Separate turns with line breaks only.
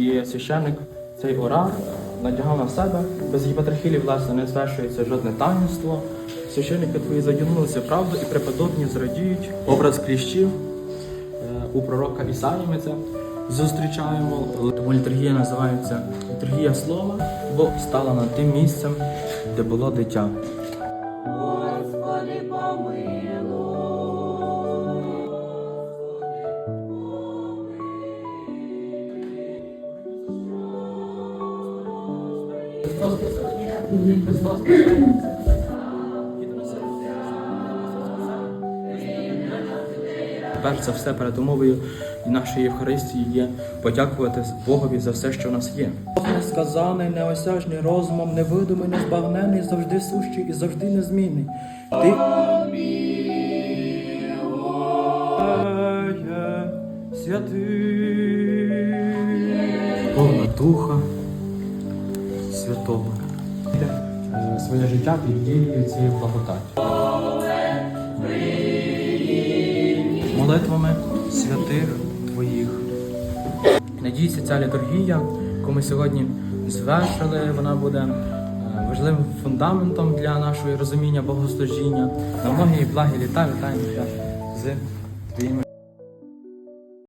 І священник цей орар надягав на себе. Без єпатрахілів, власне, не звершується жодне таїнство. Священники твої задягнулися правду і преподобні зрадіють. Образ кліщів е, у пророка Ісаї ми це зустрічаємо. Тому літургія називається літургія слова, бо стала над тим місцем, де було дитя.
Господи, помилуй.
Перш за все, перед умовою і нашої Євхаристії є подякувати Богові за все, що в нас є. Бог несказаний, неосяжний розумом, невидимий, незбагнений, завжди сущий і завжди незмінний. Ти святий, повна Духа Святого. Е, Своє життя під дією цієї благодаті. молитвами святих Твоїх. Надіюся, ця літургія, яку ми сьогодні звершили, вона буде е, важливим фундаментом для нашого розуміння богослужіння. На многі благі літа вітаємо з твоїми.